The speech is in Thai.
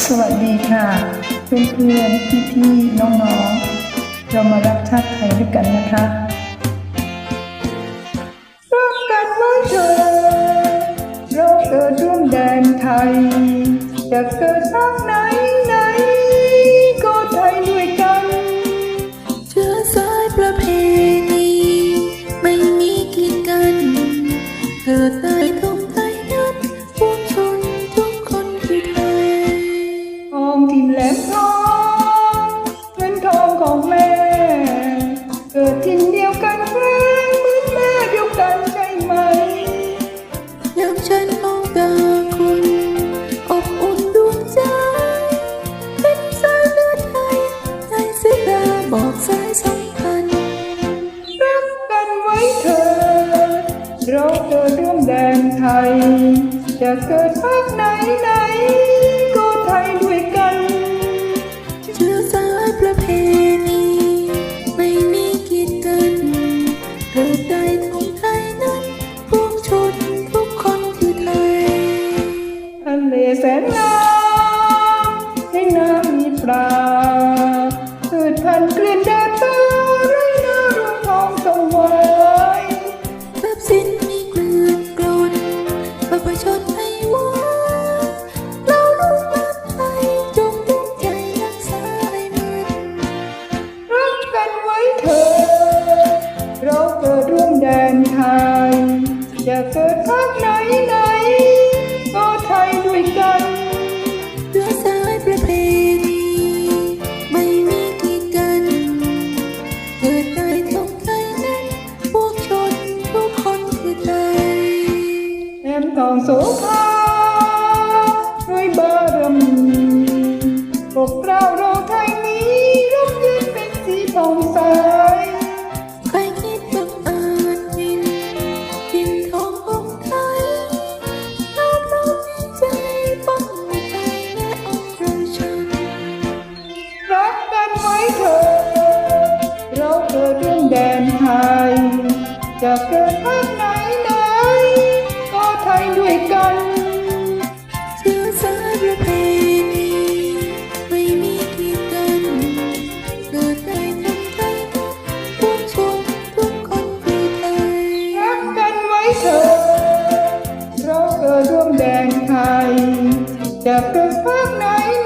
สวัสดีค่ะ เพื่อนๆพี่ๆน้องๆ เรามารักชาติไทยด้วยกันนะคะรักกันไว้เถอเราเกิดร่วมแดนไทยจะเกิดภาคไหน เกิดทินเดียวกันแม่เหมือนแม่เดียวกันใช่ไหมยามฉันมองตาคุณอบอุ่นดวงใจ เป็นสายเลือดไทยในสายตาบอกสายสัมพันธ์รักกันไว้เถิดเราเกิดร่วมแดนไทย จะเกิดภาคไหนไหน เถิดเราเกิดร่วมแดนไทย จะเกิดภาคไหนไหน ก็ไทยด้วยกันเชื้อสายประเพณีไม่มีกีดกัน เกิดใต้ทงไทยนั้นพวกชนทุกคนคือไทยแอมทองโสภาด้วยบารมีปกเกล้า งใสใครคิดบังอาจกินกินทองของไทยเราพร้อมมีใจป้องใจแม่เอาค์ราชันรักกันไว้เถิดเราเกิดเรื่องแดนไทยจะเกิ Step Doctors Pop Night!